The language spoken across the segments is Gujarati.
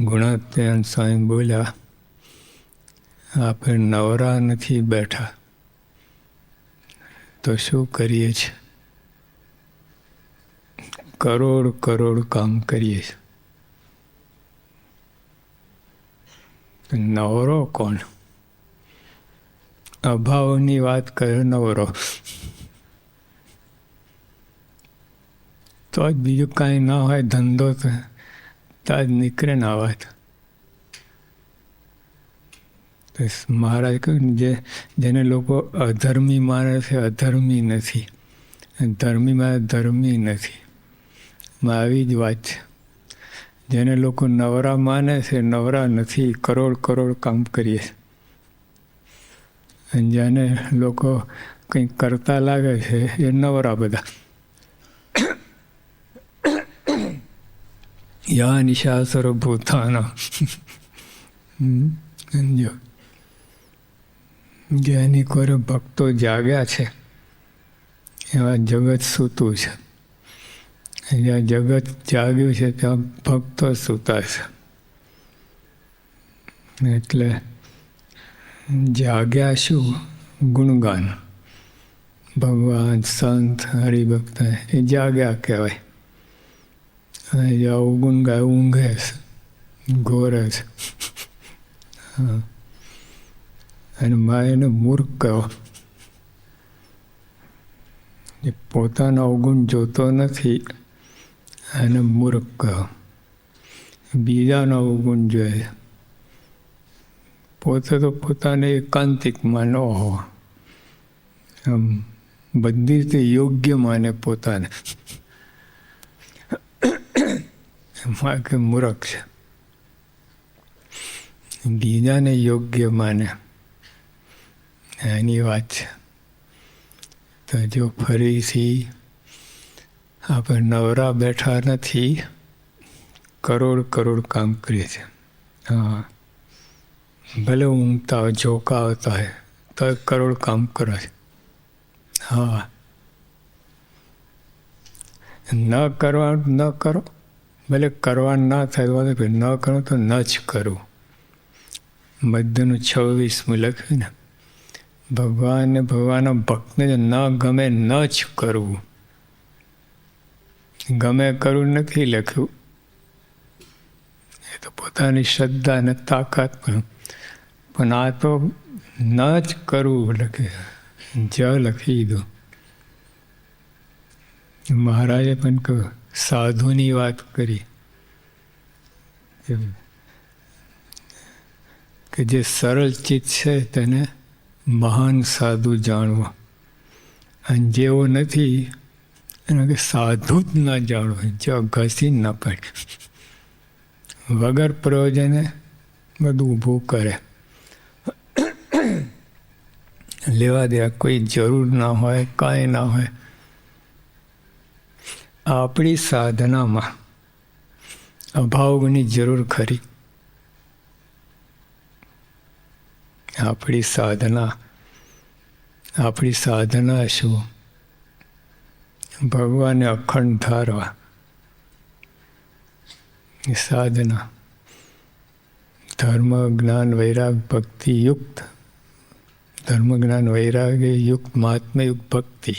ગુણાત્યાન સ્વામી બોલ્યા આપણે નવરા નથી બેઠા, તો શું કરીએ છીએ કરોડ કરોડ કામ કરીએ છીએ નવરો કોણ? અભાવની વાત કરે નવરો. તો જ બીજું કાંઈ ના હોય, ધંધો તો તો જ નીકળે ના વાત તો મહારાજ કહ્યું જે, જેને લોકો અધર્મી માને છે, અધર્મી નથી. ધર્મી માને ધર્મી નથી. આવી જ વાત છે. જેને લોકો નવરા માને છે, નવરા નથી, કરોડ કરોડ કામ કરીએ અને જેને લોકો કંઈક કરતા લાગે છે, એ નવરા બધા. યા નિશાસર ભૂતાના સમજો જેની કોરે ભક્તો જાગ્યા છે એવા જગત સૂતું છે જ્યાં જગત જાગ્યું છે ત્યાં ભક્તો સૂતા છે એટલે જાગ્યા શું ગુણગાન ભગવાન સંત હરિભક્ત એ જાગ્યા કહેવાય અને જે અવગુણ ગાય ઊંઘે છે ઘોરે છે હા અને મા એને મૂર્ખ કહો એ પોતાનો અવગુણ જોતો નથી એને મૂર્ખ કહો બીજાનો અવગુણ જોઈએ પોતે તો પોતાને એકાંતિકમાં ન હો આમ બધી રીતે યોગ્ય માને પોતાને એમાં મૂરખ છે. બીજાને યોગ્ય માને. એની વાત છે. તો જો ફરીથી આપણે નવરા બેઠા નથી, કરોડ કરોડ કામ કરીએ છીએ. હા. ભલે ઊંઘતા હોય જોકા આવતા હોય તો કરોડ કામ કરો છે. હા. ન કરવા ન કરો. ભલે કરવા ના થાય, તો ન કરો તો ન જ કરવું મધ્યનું છવ્વીસમું લખ્યું ને. ભગવાનને ભગવાનના ભક્તને ન ગમે ન જ કરવું. ગમે કરવું નથી લખ્યું. એ તો પોતાની શ્રદ્ધા અને તાકાત પણ. આ તો ન જ કરવું લખે. જ લખી દીધું મહારાજે પણ કહ્યું સાધુની વાત કરી. કે જે સરળ ચિત્ત છે તેને મહાન સાધુ જાણવો. અને જેવો નથી, એને કે સાધુ જ ન જાણવો. જો ઘસી ન પડે. વગર પ્રયોજને બધું ઊભું કરે. લેવા દેવા કોઈ જરૂર ના હોય, કાંઈ ના હોય. આપણી સાધનામાં અભાવની જરૂર ખરી. આપણી સાધના આપણી સાધના શું? ભગવાનને અખંડ ધારવા. સાધના. ધર્મ, જ્ઞાન, વૈરાગ, ભક્તિ, યુક્ત. ધર્મ, જ્ઞાન, વૈરાગ, યુક્ત મહાત્મયુક્ત ભક્તિ.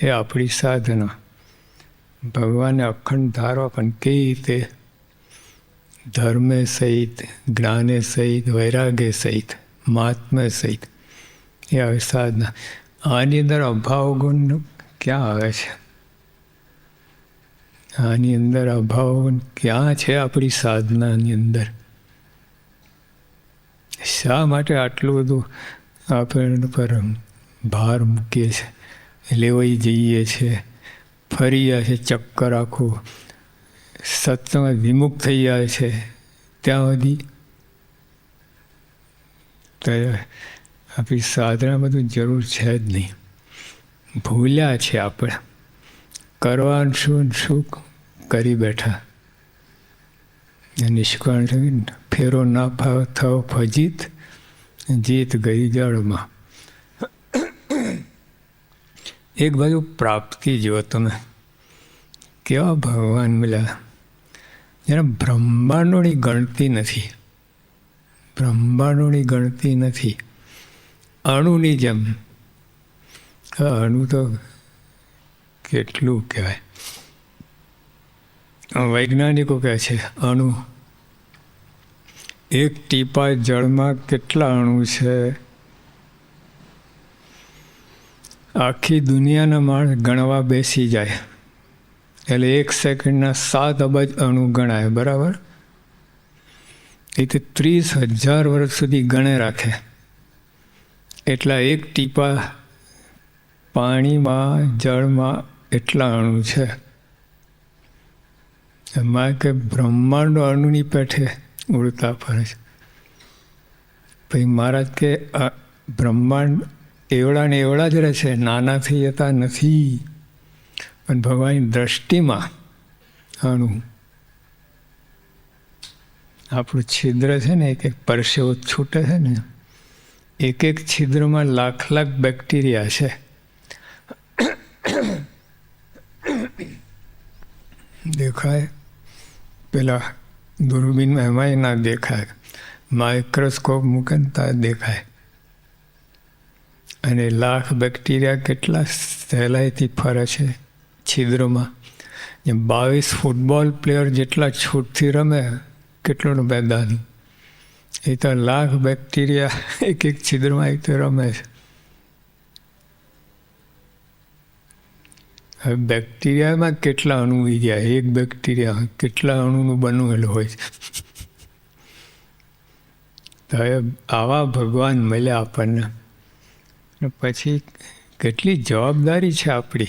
એ આપણી સાધના. ભગવાનને અખંડ ધારવા પણ કેવી રીતે? ધર્મે સહિત, જ્ઞાને સહિત વૈરાગ્ય સહિત, મહાત્મા સહિત. એ આવે સાધના. આની અંદર અભાવ ગુણ ક્યાં આવે છે? આની અંદર અભાવ ક્યાં છે આપણી સાધનાની અંદર? શા માટે આટલું બધું આપણે પર ભાર મૂકીએ છીએ લેવાઈ જઈએ છીએ ફરી જાય છે, ચક્કર આખું. સત્સંગ વિમુખ થઈ જાય છે, ત્યાં સુધી. તો આપણી સાધના બધું જરૂર છે જ નહીં. ભૂલ્યા છે આપણે. કરવાનું શું શું કરી બેઠા? નિષ્કાળ ફેરો ના થયો ફજીત, જીત ગઈ જળમાં. એક બાજુ પ્રાપ્તિ જુઓ તમે. કેવા ભગવાન મળ્યા. જેને બ્રહ્માંડોની ગણતી નથી. બ્રહ્માંડોની ગણતી નથી. અણુની જેમ. અણુ તો કેટલું કહેવાય. વૈજ્ઞાનિકો કહે છે, અણુ, એક ટીપા જળમાં કેટલા અણુ છે? આખી દુનિયાના માણસ ગણવા બેસી જાય. એટલે એક સેકન્ડના સાત અબજ અણુ ગણાય, બરાબર? એ તે ત્રીસ હજાર વર્ષ સુધી ગણે રાખે. એટલા એક ટીપા પાણીમાં, જળમાં એટલા અણુ છે. એમાં કે બ્રહ્માંડ અણુની પેઠે ઉડતા ફરે છે. પછી મહારાજ કે, આ બ્રહ્માંડ એવડા ને એવડા જ રહે છે નાના જતા નથી. પણ ભગવાનની દ્રષ્ટિમાં આનું આપણું છિદ્ર છે ને, એક એક પરસેવો છૂટે છે ને, એક એક છિદ્રમાં લાખ લાખ બેક્ટેરિયા છે. દેખાય? પેલા દૂરબીનમાં એમાંય ના દેખાય. માઇક્રોસ્કોપ મૂકે ને ત્યાં દેખાય. અને લાખ બેક્ટેરિયા કેટલા સહેલાઈથી ફરે છે છિદ્રોમાં. બાવીસ ફૂટબોલ પ્લેયર જેટલા છૂટથી રમે કેટલું મેદાન. એ તો લાખ બેક્ટેરિયા એક એક છિદ્રમાં એ તો રમે છે. હવે બેક્ટેરિયામાં કેટલા અણુ જાય એક બેક્ટેરિયા કેટલા અણુનું બનેલું હોય છે? તો હવે આવા ભગવાન મળ્યા આપણને. પછી કેટલી જવાબદારી છે આપણી?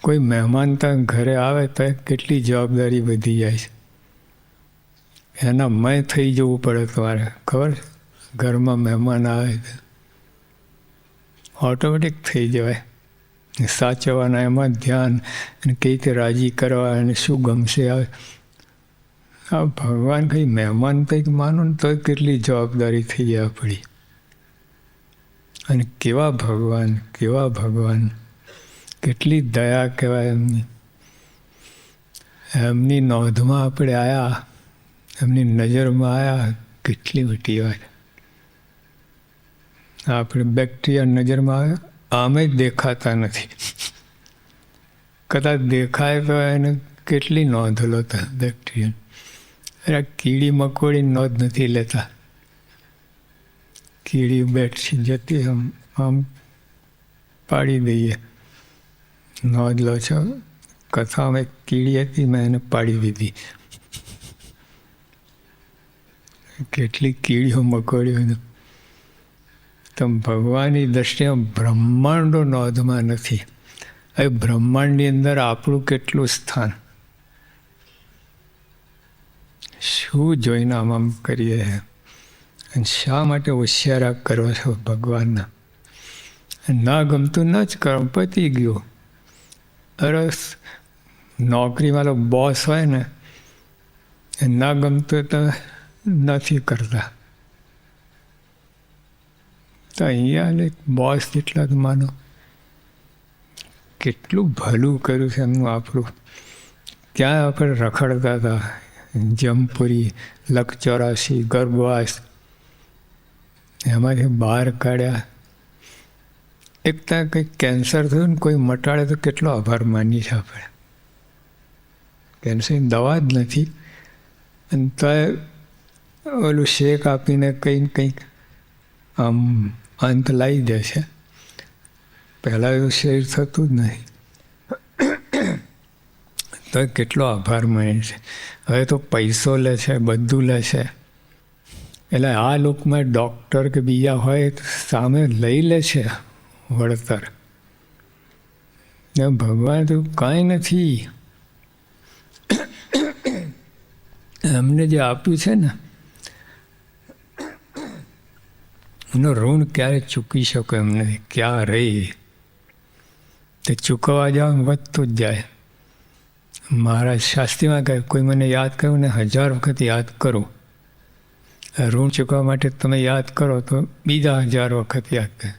કોઈ મહેમાન ત્યાં ઘરે આવે તો કેટલી જવાબદારી વધી જાય છે. એના મય થઈ જવું પડે તમારે, ખબર? ઘરમાં મહેમાન આવે ઓટોમેટિક થઈ જવાય. સાચવવાના એમાં ધ્યાન અને કઈ રીતે રાજી કરવા અને શું ગમશે આવે આ ભગવાન કંઈ મહેમાન કંઈક માનો ને તો કેટલી જવાબદારી થઈ જાય આપણી. અને કેવા ભગવાન કેવા ભગવાન? કેટલી દયા કહેવાય એમની. એમની નોંધમાં આપણે આવ્યા એમની નજરમાં આવ્યા કેટલી મોટી વાત. આપણે બેક્ટેરિયા નજરમાં આવ્યા, આમે જ દેખાતા નથી. કદાચ દેખાય તો એને કેટલી નોંધ લો બેક્ટેરિયા કીડી મકોડી નોંધ નથી લેતા. કીડી બેઠી જતી આમ આમ પાડી દઈએ. નોંધ લો છો, કથામાં એક કીડી હતી, મેં એને પાડી દીધી. કેટલી કીડીઓ મકોડીઓ તો ભગવાનની દ્રષ્ટિએ બ્રહ્માંડો નોંધમાં નથી. હવે બ્રહ્માંડની અંદર આપણું કેટલું સ્થાન? શું જોઈને આમ આમ કરીએ અને શા માટે હોશિયારા કરો છો ભગવાનના? ના ગમતું ન જ કરો, પતી ગયું. અરસ નોકરીવાળો બોસ હોય ને ના ગમતું તો નથી કરતા. તો અહીંયા બોસ જેટલા જ માનો. કેટલું ભલું કર્યું છે એમનું આપણું. ક્યાં આપણે રખડતા હતા? જમપુરી લકચોરાશી ગર્ભવાસ એમાંથી બહાર કાઢ્યા. એક ત્યાં કંઈક કેન્સર થયું ને કોઈ મટાડે તો કેટલો આભાર માનીએ છીએ આપણે. કેન્સરની દવા જ નથી. અને તો ઓલું શેક આપીને કંઈક કંઈક આમ અંત લાવી દે છે. પહેલાં એવું શેર થતું જ નહીં. તો કેટલો આભાર માને છે હવે તો પૈસો લે છે, બધું લે છે. એટલે આ લોકમાં ડૉક્ટર કે બીજા હોય સામે લઈ લે છે વળતર. ને ભગવાન તો કાંઈ નથી. એમને જે આપ્યું છે ને, એનો ઋણ ક્યારે ચૂકી શકો એમને? ક્યાં રહી? તે ચૂકવવા જાઓ વધતું જ જાય. મહારાજ શાસ્ત્રીમાં કહે, કોઈ મને યાદ કર્યું ને હજાર વખત યાદ કરું. ઋણ ચૂકવવા માટે તમે યાદ કરો તો બીજા હજાર વખત યાદ કરે.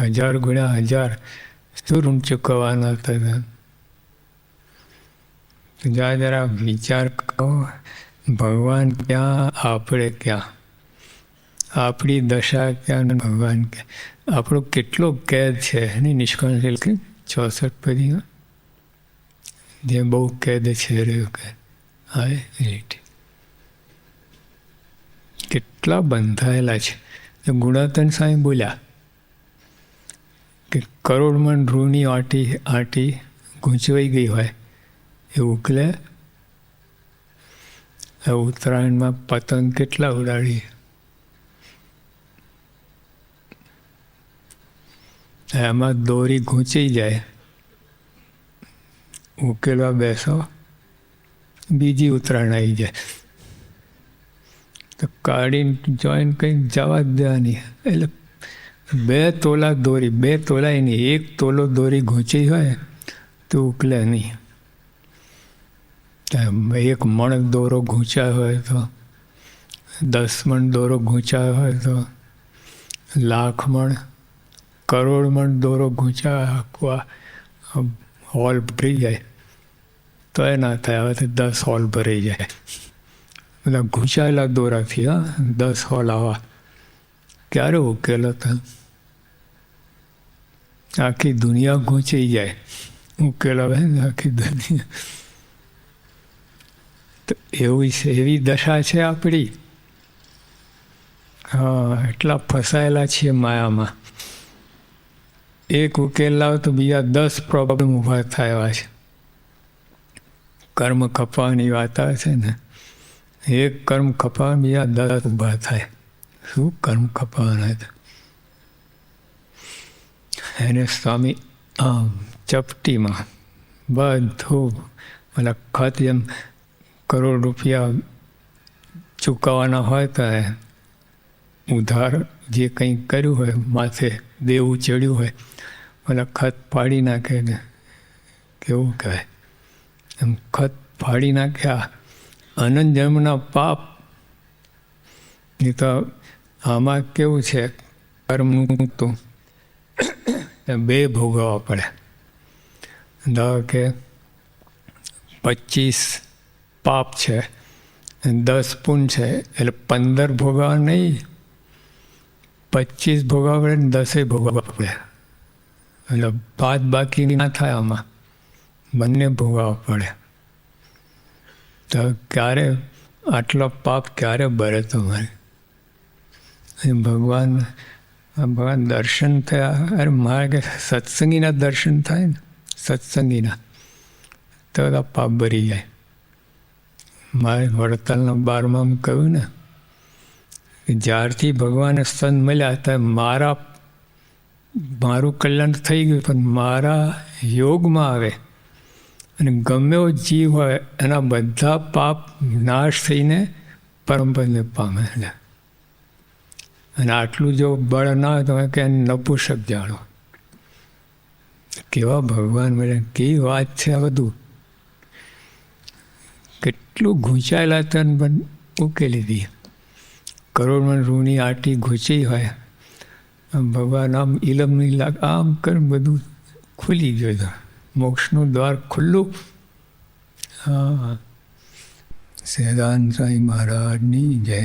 હજાર ગુણ્યા હજાર, શું ઋણ ચૂકવવાના હતા? જરા જરા વિચાર કરો, ભગવાન ક્યાં, આપણે ક્યાં? આપણી દશા ક્યાં ભગવાન ક્યાં? આપણો કેટલો કેદ છે? એની નિષ્કળ કે ચોસઠ પદીમાં. જે બહુ કેદ છે રહ્યું કે. હા રીટ કેટલા બંધાયેલા છે? ગુણાતન સાંઈ બોલ્યા કે કરોડમાં રૂની આટી આટી ગૂંચવાઈ ગઈ હોય, એ ઉકલે. ઉત્તરાયણમાં પતંગ કેટલા ઉડાડી એમાં દોરી ગૂંચી જાય. ઉકેલવા બેસો, બીજી ઉત્તરાયણ આવી જાય. તો કાઢીને જોઈન કંઈક જવા જ દેવાની એટલે બે તોલા દોરી, બે તોલા એની, એક તોલો દોરી ઘૂંચી હોય તો ઉકલે નહીં. એક મણ દોરો ગૂંચાયો હોય તો, દસ મણ દોરો ગૂંચાયો હોય તો, લાખ મણ, કરોડ મણ દોરો ગૂંચા હોલ ભરી જાય. તો એ ના થાય, હવે દસ હોલ ભરી જાય. બધા ગૂંચાયેલા દોરાથી હા દસ હોલ આવા ક્યારે ઉકેલો હતા આખી દુનિયા ગૂંચી જાય ઉકેલ આવે ને આખી દુનિયા તો એવી એવી દશા છે આપણી હા એટલા ફસાયેલા છીએ માયામાં એક ઉકેલ લાવ તો બીજા દસ પ્રોબ્લેમ ઊભા થયા છે કર્મ કપાવાની વાત આવે છે ને એક કર્મ ખપા બીજા દસ ઊભા થાય. શું કર્મ ખપાવાના એને સ્વામી આમ ચપટીમાં બધું મતલબ ખત જેમ કરોડ રૂપિયા ચૂકવવાના હોય તો ઉધાર જે કંઈ કર્યું હોય, માથે દેવું ચડ્યું હોય મતલબ ખત ફાડી નાખે ને કેવું કહેવાય? એમ ખત ફાડી નાખ્યા અનંત જન્મના પાપ. એ તો આમાં કેવું છે? કર્મનું તો બે ભોગવવા પડે. ધારો કે પચીસ પાપ છે, દસ પૂન છે, એટલે પંદર ભોગવવા નહીં. પચીસ ભોગવવા પડે ને દસે ભોગવવા પડે. એટલે બાદ બાકી ના થાય આમાં. બંને ભોગવવા પડે. તો ક્યારે આટલો પાપ ક્યારે બરે તમારે ભગવાન ભગવાન દર્શન થયા, અરે મારે કે સત્સંગીના દર્શન થાય ને, સત્સંગીના, તો પાપ ભરી જાય. મારે વડતાલના બારમાં કહ્યું ને જ્યારથી ભગવાને સ્તન મળ્યા ત્યારે મારા, મારું કલ્યાણ થઈ ગયું, પણ મારા યોગમાં આવે. અને ગમે જીવ હોય, એના બધા પાપ નાશ થઈને પરમપદને પામે છે અને આટલું જો બળ ના હોય, તો કે નપુસક જાણો. કેવા ભગવાન મળે, કેવી વાત છે આ બધું. કેટલું ઘૂંચાયેલા તન પણ ઉકેલી દી. કરોડમાં રૂની આટી ઘૂંચી હોય. ભગવાન આમ ઇલમ લાગ, આમ કર બધું ખુલી ગયું મોક્ષનું દ્વાર ખુલ્લું. હા સેદાન સાંઈ મહારાજની જય.